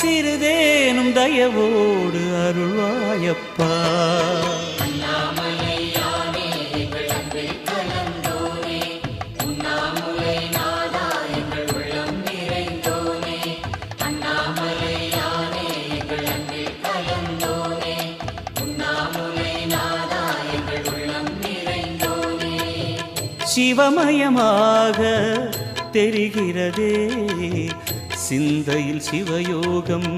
சிறிதேனும் தயவோடு அருள்வாயப்பா. சிவமயமாக தெரிகிறதே. சிந்தையில் சிவயோகம்